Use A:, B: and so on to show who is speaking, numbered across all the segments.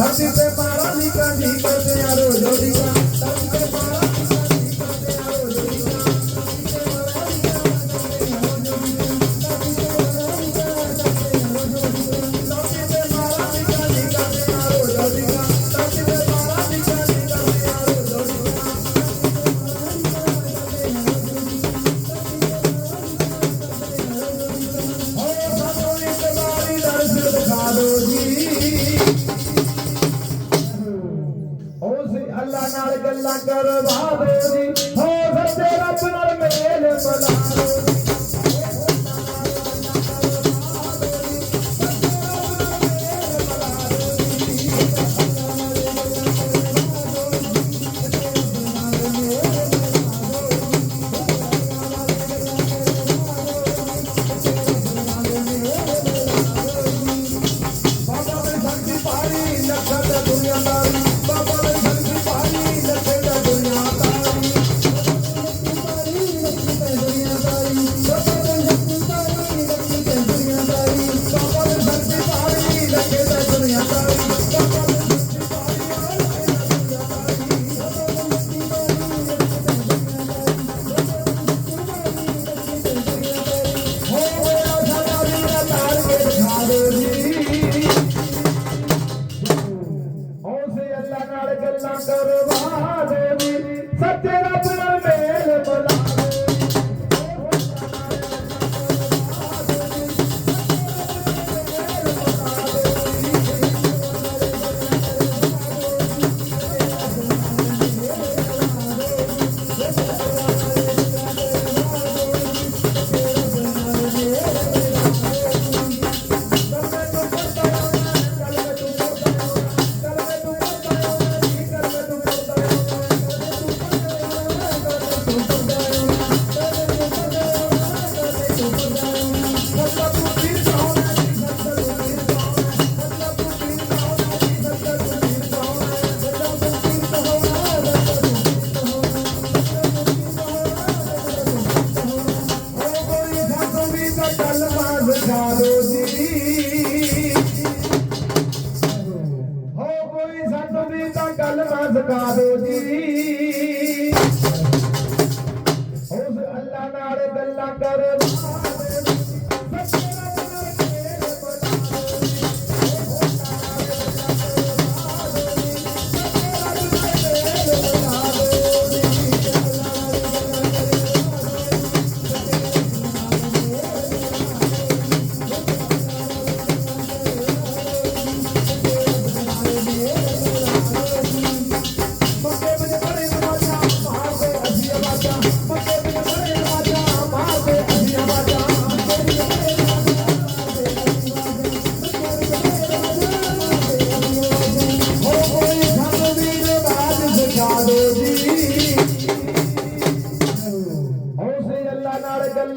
A: सबसे पारा निकल निकल এলাকার ভাবনী சக்கரவாதே ਸਮਝਾ ਲੋ ਜੀ। ਹੋ ਕੋਈ ਸੱਤ ਦੀ ਤਾਂ ਗੱਲ ਨਾ ਸਕਾ ਲੋ ਜੀ ਉਸ ਅੱਲਾ ਨਾਲ ਗੱਲਾਂ ਕਰਨਾ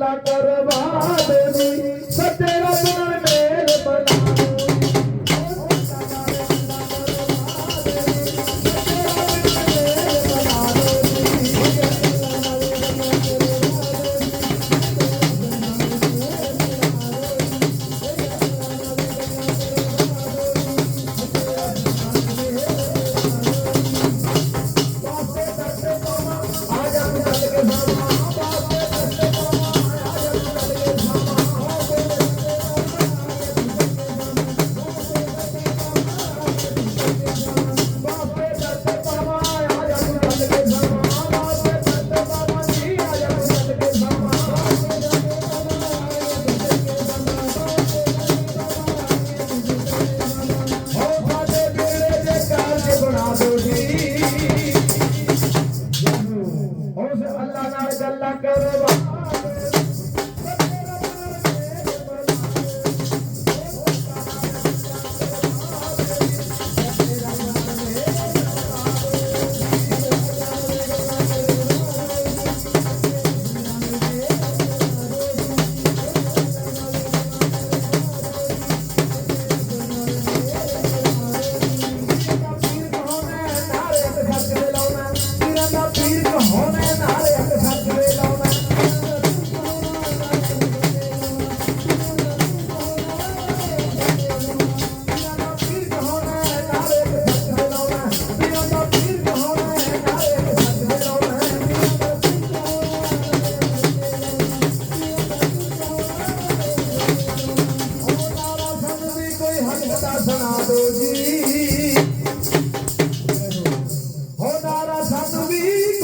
A: Santa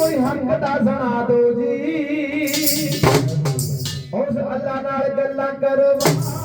A: ਕੋਈ ਹੱਕ ਦਾ ਸੁਣਾ ਦਿਓ ਜੀ। ਉਸ ਅੱਲਾ ਨਾਲ ਗੱਲਾਂ ਕਰਵਾ